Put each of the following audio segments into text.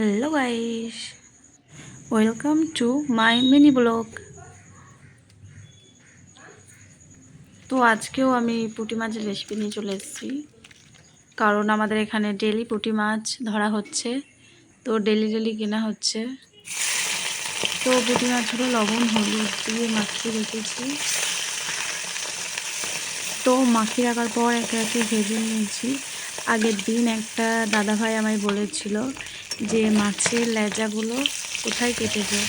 Hello guys welcome to my mini blog তো আজকেও আমি পুঁটি মাছের রেসিপি নিয়ে চলে এসেছি। কারণ আমাদের এখানে ডেলি পুঁটি মাছ ধরা হচ্ছে। তো ডেলি ডেলি কেনা হচ্ছে। তো পুঁটি মাছগুলো লবণ, হলুদ দিয়ে মাখিয়ে রেখেছি। তো মাখিয়ে রাখার পর একে একে ভেজে নিয়েছি। আগের দিন একটা দাদাভাই আমায় বলেছিল যে, মাছের লেজাগুলো কোথায় কেটেছে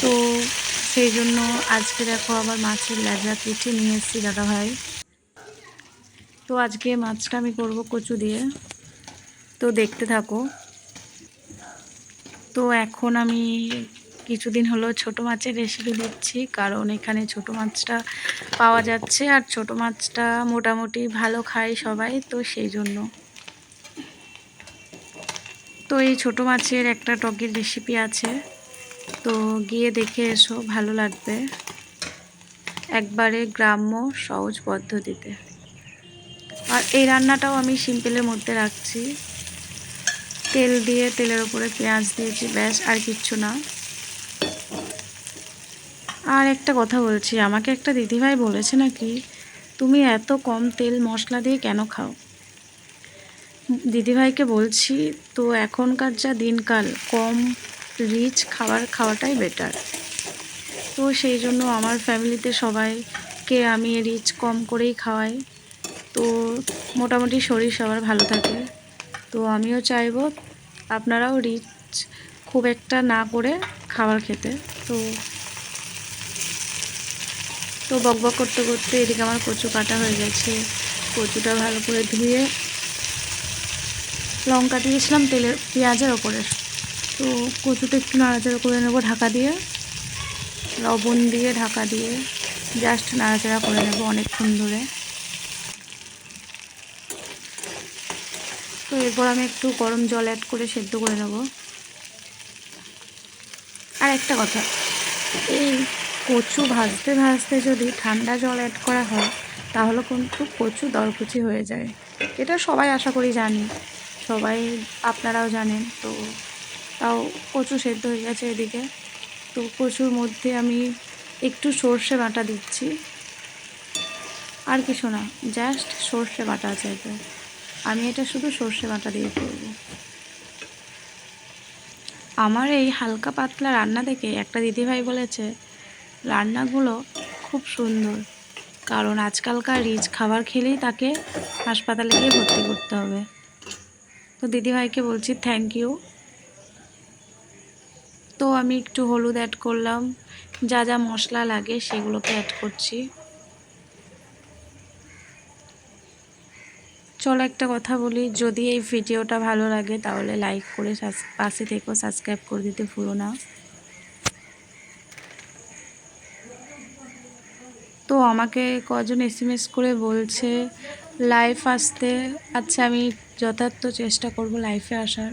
তো সেই জন্য আজকে দেখো আবার মাছের লেজা কেটে নিয়ে এসেছি দাদাভাই। তো আজকে মাছটা আমি করব কচু দিয়ে। তো দেখতে থাকো। তো এখন আমি কিছুদিন হলো ছোট মাছের রেসিপি দিচ্ছি, কারণ এখানে ছোট মাছটা পাওয়া যাচ্ছে আর ছোট মাছটা মোটামুটি ভালো খায় সবাই, তো সেই জন্য। তো এই ছোট মাছের একটা টকের রেসিপি আছে, তো গিয়ে দেখে এসো, ভালো লাগবে। একবারে গ্রাম্য সহজ পদ্ধতিতে। আর এই রান্নাটাও আমি সিম্পলের মধ্যে রাখছি। তেল দিয়ে, তেলের উপরে পেঁয়াজ দিয়েছি, ব্যাস, আর কিচ্ছু না। আর একটা কথা বলছি, আমাকে একটা দিদিভাই বলেছে নাকি, তুমি এত কম তেল মশলা দিয়ে কেন খাও? দিদিভাইকে বলছি, তো এখনকার যা দিনকাল, কম রিচ খাবার খাওয়াটাই বেটার তো সেই জন্য আমার ফ্যামিলিতে সবাইকে আমি রিচ কম করেই খাওয়াই। তো মোটামুটি শরীর সবার ভালো থাকে। তো আমিও চাইব আপনারাও রিচ খুব একটা না করে খাবার খেতে। তো তো বক বক করতে করতে এদিকে আমার কচু কাটা হয়ে গেছে। কচুটা ভালো করে ধুয়ে লঙ্কা দিয়েছিলাম তেলের পেঁয়াজের ওপরে। তো কচুটা একটু নাড়াচাড়া করে নেব ঢাকা দিয়ে। লবণ দিয়ে ঢাকা দিয়ে জাস্ট নাড়াচাড়া করে নেব অনেকক্ষণ ধরে। তো এরপর আমি একটু গরম জল অ্যাড করে সেদ্ধ করে নেব। আর একটা কথা, এই কচু ভাজতে ভাজতে যদি ঠান্ডা জল অ্যাড করা হয়, তাহলে কিন্তু কচু দরকুচি হয়ে যায়। এটা সবাই আশা করি জানি। সবাই আপনারাও জানেন। তো তাও কচু সেদ্ধ হয়ে গেছে এদিকে। তো কচুর মধ্যে আমি একটু সর্ষে বাটা দিচ্ছি। আর কিছু না জাস্ট সর্ষে বাটা আছে এতে। আমি এটা শুধু সর্ষে বাটা দিয়ে করব। আমার এই হালকা পাতলা রান্না দেখে একটা দিদিভাই বলেছে রান্নাগুলো খুব সুন্দর। কারণ আজকালকার রিচ খাবার খেলেই তাকে হাসপাতালে গিয়ে ভর্তি করতে হবে। তো দিদিভাইকে বলছি থ্যাংক ইউ তো আমি একটু হলুদ অ্যাড করলাম। যা যা মশলা লাগে সেগুলোকে অ্যাড করছি। চলো একটা কথা বলি, যদি এই ভিডিওটা ভালো লাগে তাহলে লাইক করে পাশে থেকেও সাবস্ক্রাইব করে দিতে ভুলো না। তো আমাকে কজন এসএমএস করে বলছে লাইফ আসতে। আচ্ছা আমি যথার্থ চেষ্টা করব লাইফে আসার।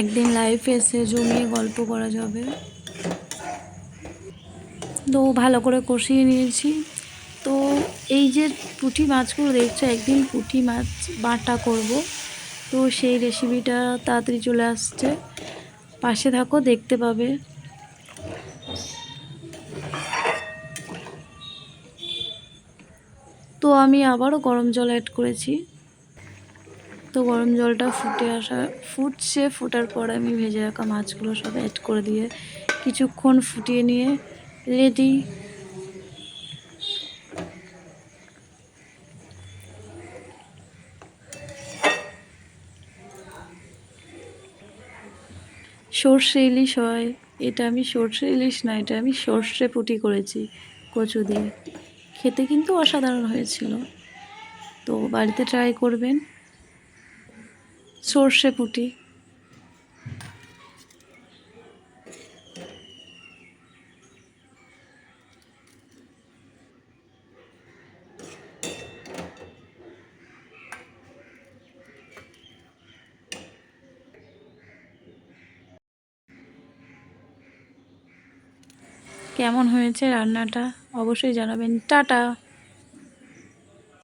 একদিন লাইফে এসে জমিয়ে গল্প করা যাবে। তো ভালো করে কষিয়ে নিয়েছি। তো এই যে পুঁটি মাছগুলো দেখছ, একদিন পুঁটি মাছ বাটা করব। তো সেই রেসিপিটা তাড়াতাড়ি চলে আসছে। পাশে থাকো, দেখতে পাবে। তো আমি আবারও গরম জল অ্যাড করেছি। তো গরম জলটা ফুটে আসা, ফুটছে, ফোটার পর আমি ভেজে রাখা মাছগুলো সব অ্যাড করে দিয়ে কিছুক্ষণ ফুটিয়ে নিয়ে রেডি সর্ষে ইলিশ হয়। এটা আমি সর্ষে ইলিশ না, এটা আমি সর্ষে পুটি করেছি, কচু দিয়ে। খেতে কিন্তু অসাধারণ হয়েছিল। তো বাড়িতে ট্রাই করবেন। সর্ষে পুটি। কেমন হয়েছে রান্নাটা? অবশ্যই জানাবেন। টাটা।